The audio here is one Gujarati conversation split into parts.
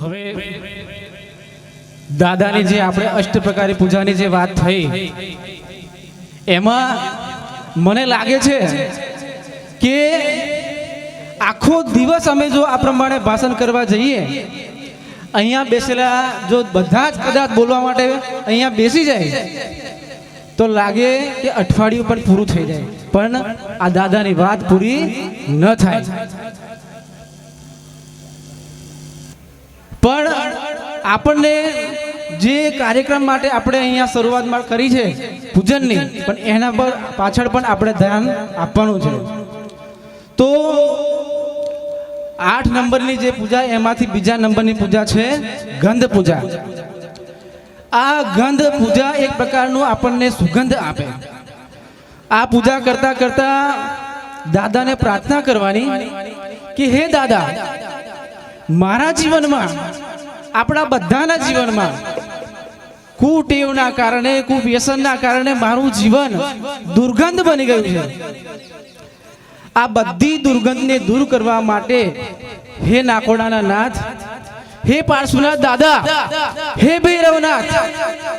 હવે દાદાની જે આપણે અષ્ટ પ્રકારે પૂજાની જે વાત થઈ, એમાં મને લાગે છે કે આખો દિવસ અમે જો આ પ્રમાણે ભાષણ કરવા જઈએ, અહીંયા બેસેલા જો બધા જ કદાચ બોલવા માટે અહીંયા બેસી જાય, તો લાગે કે અઠવાડિયું પણ પૂરું થઈ જાય. પણ આ દાદાની વાત પૂરી ન થાય. પણ આપણને જે કાર્યક્રમ માટે આપણે અહીંયા શરૂઆતમાં કરી છે, પૂજનની, પણ એના પર પાછળ પણ આપણે ધ્યાન આપવાનું છે. તો આઠ નંબરની જે પૂજા, એમાંથી બીજા નંબરની પૂજા છે, ગંધ પૂજા. આ ગંધ પૂજા એક પ્રકારનું આપણને સુગંધ આપે. આ પૂજા કરતા કરતા દાદાને પ્રાર્થના કરવાની કે, હે દાદા મારા જીવનમાં, આપણા બધાના જીવનમાં, કુટેવના કારણે, કુવ્યસનના કારણે મારું જીવન દુર્ગંધ બની ગયું છે. આ બધી દુર્ગંધને દૂર કરવા માટે હે નાકોડાના નાથ, હે પાર્શ્વનાથ દાદા, હે ભૈરવનાથ,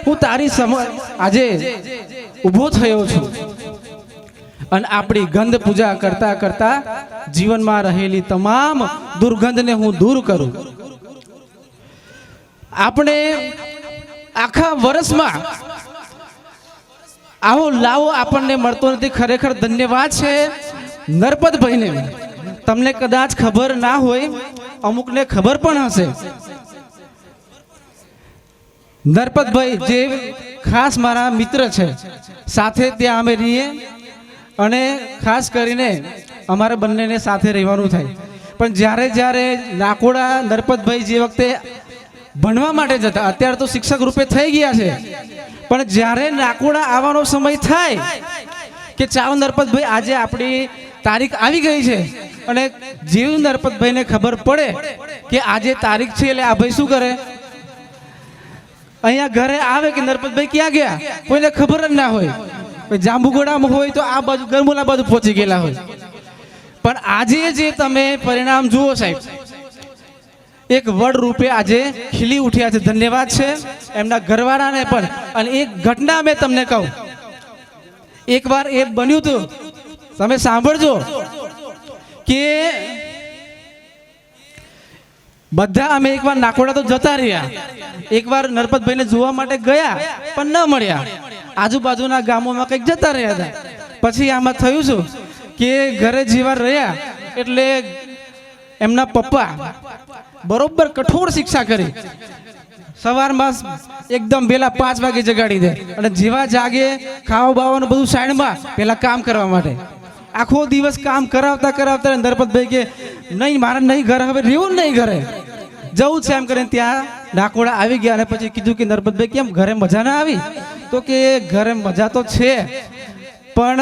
હું તારી સમજ આજે ઊભો થયો છું. અને આપણી ગંધ પૂજા કરતા કરતા જીવનમાં રહેલી તમામ દુર્ગંધને હું દૂર કરું. આપણે આખા વર્ષમાં આવો લાવો આપણને મળતો નથી. ખરેખર ધન્યવાદ છે નરપતભાઈને. તમને કદાચ ખબર ના હોય, અમુકને ખબર પણ હશે. નરપતભાઈ જે ખાસ મારા મિત્ર છે, સાથે ત્યાં અમે રહીએ. અને ખાસ કરીને અમારે બંનેને સાથે રહેવાનું થાય. પણ જ્યારે જ્યારે નાકોડા નરપતભાઈ જે વખતે ભણવા માટે જતા, અત્યારે તો શિક્ષક રૂપે થઈ ગયા છે. પણ જ્યારે નાકોડા આવવાનો સમય થાય કે ચાવ નરપતભાઈ, આજે આપણી તારીખ આવી ગઈ છે અને જેવું નરપતભાઈને ખબર પડે કે આજે તારીખ છે એટલે આ ભાઈ શું કરે? અહીંયા ઘરે આવે કે નરપતભાઈ ક્યાં ગયા? કોઈને ખબર જ ના હોય. જાંબુગોડામાં હોય તો આ બાજુ ગરમુલા બાજુ પહોંચી ગયેલા હોય. પણ આજે જે તમે પરિણામ જુઓ સાહેબ, એક વડ રૂપે આજે ખીલી ઉઠ્યા છે. ધન્યવાદ છે એમના ઘરવાળાને પણ. અને એક ઘટના મેં તમને કહું. એકવાર એ બન્યું હતું. તમે સાંભળજો કે બધા અમે એકવાર નાકોડા તો જતા રહ્યા. એકવાર નરપતભાઈને જોવા માટે ગયા, પણ ન મળ્યા. આજુબાજુના ગામોમાં કંઈક જતા રહ્યા હતા. પછી આમાં થયું શું? કે ઘરે જેવા રહ્યા એટલે એમના પપ્પા બરોબર કઠોર શિક્ષા કરી. સવારમાં એકદમ પેલા પાંચ વાગે જગાડી દે. અને જેવા જાગે, ખાવા બાવાનું બધું સાઈડમાં પેલા કામ કરવા માટે. આખો દિવસ કામ કરાવતા કરાવતા નરપતભાઈ કે, નહીં, મારે નહીં ઘરે, હવે રહેવું નહીં ઘરે. જવું છે એમ કરીને ત્યાં નાકોડા આવી ગયા અને પછી કીધું કે નરપતભાઈ કેમ ઘરે મજા ના આવી? તો કે ઘરે મજા તો છે, પણ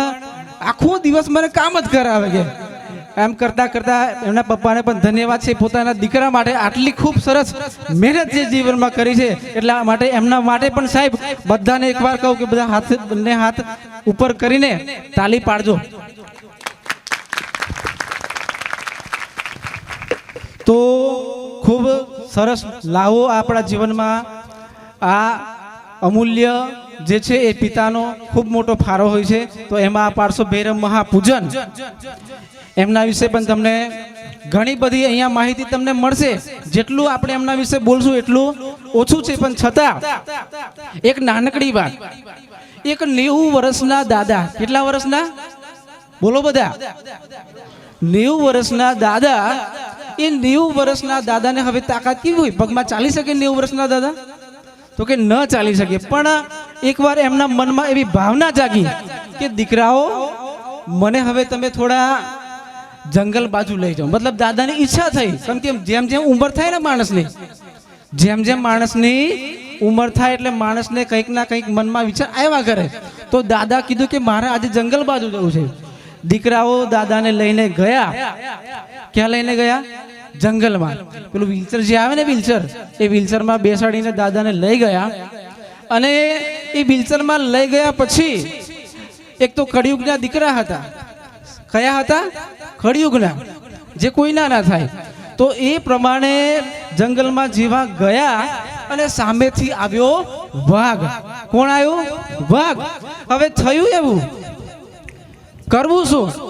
આખો દિવસ મને કામ જ કરાવે કે એમ કરતા કરતા એમના પપ્પાને પણ ધન્યવાદ છે, પોતાના દીકરા માટે આટલી ખૂબ સરસ મહેનત જે જીવનમાં કરી છે, એટલા માટે એમના માટે પણ સાહેબ બધાને એકવાર કહું કે બધા હાથ, બંને હાથ ઉપર કરીને તાલી પાડજો. તો ખૂબ સરસ લાવો આપણા જીવનમાં આ અમૂલ્ય જે છે એ પિતાનો ખૂબ મોટો ફાળો હોય છે. તો એમાં પારસો ભૈરવ મહાપૂજન એમના વિશે પણ તમને ઘણી બધી અહીંયા માહિતી તમને મળશે. જેટલું આપણે એમના વિશે બોલશું એટલું ઓછું છે, પણ છતાં એક નાનકડી વાત. એક નેવું વર્ષના દાદા. કેટલા વર્ષના? બોલો બધા. નેવું વર્ષના દાદા. એ નેવું વર્ષના દાદાને હવે તાકાત કેવી હોય? પગમાં ચાલી શકે નેવું વર્ષના દાદા? તો કે ન ચાલી શકે. પણ એકવાર એમના મનમાં એવી ભાવના જાગી કે દીકરાઓ, મને હવે તમે થોડા જંગલ બાજુ લઈ જાઓ. મતલબ દાદાની ઈચ્છા થઈ. કેમ કે જેમ જેમ ઉંમર થાય ને માણસની, જેમ જેમ માણસની ઉંમર થાય એટલે માણસને કંઈક ના કંઈક મનમાં વિચાર આવ્યા કરે. તો દાદા કીધું કે મારે આજે જંગલ બાજુ જવું છે. દીકરાઓ દાદાને લઈને ગયા. ક્યાં લઈને ગયા? જંગલમાં. પેલું વ્હીલચર જે આવે ને વ્હીલચર એ વ્હીલચરમાં બેસાડીને દાદાને લઈ ગયા. અને એ વ્હીલચરમાં લઈ ગયા પછી એક તો કળિયુગના દીકરા હતા. કયા હતા? કળિયુગના. જે કોઈના ના થાય. તો એ પ્રમાણે જંગલમાં જેવા ગયા અને સામેથી આવ્યો વાઘ. કોણ આવ્યો? વાઘ. હવે થયું એવું. કરવું શું?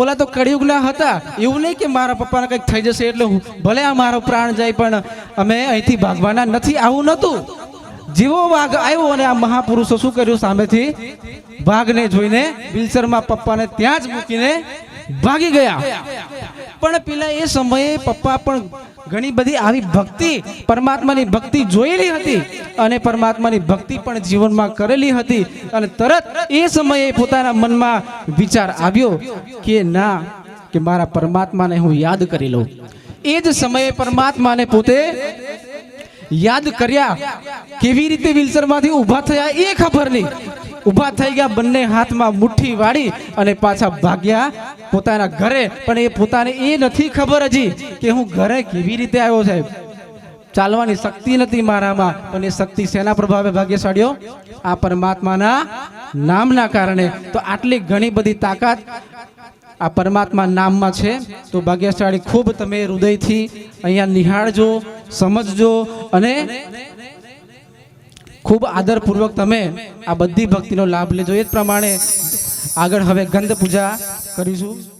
ઓલા તો કળિયુગના હતા. એવું નહીં કે મારા પપ્પાને કંઈક થઈ જશે એટલે હું ભલે આ મારો પ્રાણ જાય, પણ અમે અહીંથી ભાગવાના નથી. આવું નહોતું. જેવો વાઘ આવ્યો અને આ મહાપુરુષો શું કર્યું સામેથી? વાઘને જોઈને બિલસરમાં પપ્પાને ત્યાં જ મૂકીને ભાગી ગયા. પણ પેલા એ સમયે પપ્પા પણ ઘણી બધી આવી ભક્તિ પરમાત્માની ભક્તિ જોયેલી હતી અને પરમાત્માની ભક્તિ પણ જીવનમાં કરેલી હતી અને તરત એ સમયે પોતાના મનમાં વિચાર આવ્યો કે ના, કે મારા પરમાત્માને હું યાદ કરી લઉં. એ જ સમયે પરમાત્માને પોતે યાદ કર્યા કેવી રીતે વિલસરમાંથી ઊભા થયા એ ખબર નહીં. ઊભા થઈ ગયા બંને હાથમાં મુઠ્ઠી વાળી અને પાછા ભાગ્યા પોતાના ઘરે. પણ એ પોતાને એ નથી ખબર હજી કે હું ઘરે કેવી રીતે આવ્યો સાહેબ. ચાલવાની શક્તિ નથી મારામાં, પણ એ શક્તિ શેના પ્રભાવે ભાગ્યશાળીઓ? આ પરમાત્માના નામના કારણે. તો આટલી ઘણી બધી તાકાત આ પરમાત્મા નામમાં છે. તો ભાગ્યશાળી, ખૂબ તમે હૃદયથી અહીંયા નિહાળજો, સમજજો અને ખૂબ આદરપૂર્વક તમે આ બધી ભક્તિનો લાભ લેજો. એ જ પ્રમાણે આગળ હવે ગંધ પૂજા કરીશું.